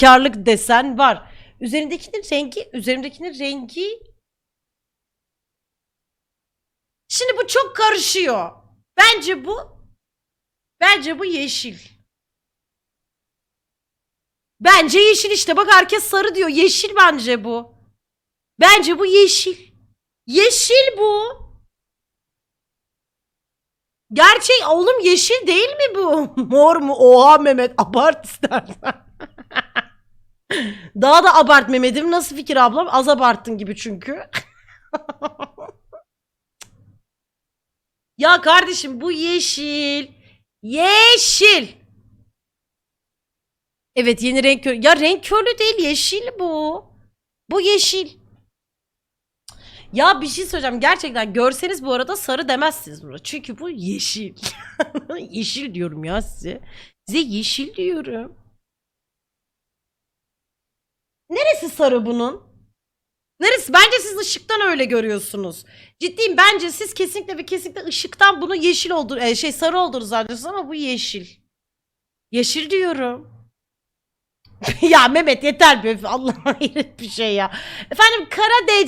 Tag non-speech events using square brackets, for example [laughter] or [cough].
karlık desen var. Üzerindekinin rengi, üzerimdekinin rengi Şimdi bu çok karışıyor. Bence bu bence bu yeşil. Bence yeşil işte. Bak herkes sarı diyor. Yeşil bence bu. Bence bu yeşil. Yeşil bu. Gerçek oğlum yeşil değil mi bu? [laughs] Mor mu? Oha Mehmet abart istersen. Daha da abart. Nasıl fikir ablam? Az abarttın gibi çünkü. [laughs] ya kardeşim bu yeşil. Yeşil. Evet yeni renk körü. Ya renk körü değil yeşil bu. Bu yeşil. Ya bir şey söyleyeceğim. Gerçekten görseniz bu arada sarı demezsiniz buna. Çünkü bu yeşil. [laughs] yeşil diyorum ya size. Size yeşil diyorum. Neresi sarı bunun? Neresi? Bence siz ışıktan öyle görüyorsunuz. Ciddiyim bence siz kesinlikle ve kesinlikle ışıktan bunu yeşil olduğunu, e, şey sarı olduğunu zannediyorsunuz ama bu yeşil. Yeşil diyorum. [laughs] ya Mehmet yeter be. Allah'ım [laughs] hayret bir şey ya. Efendim kara DC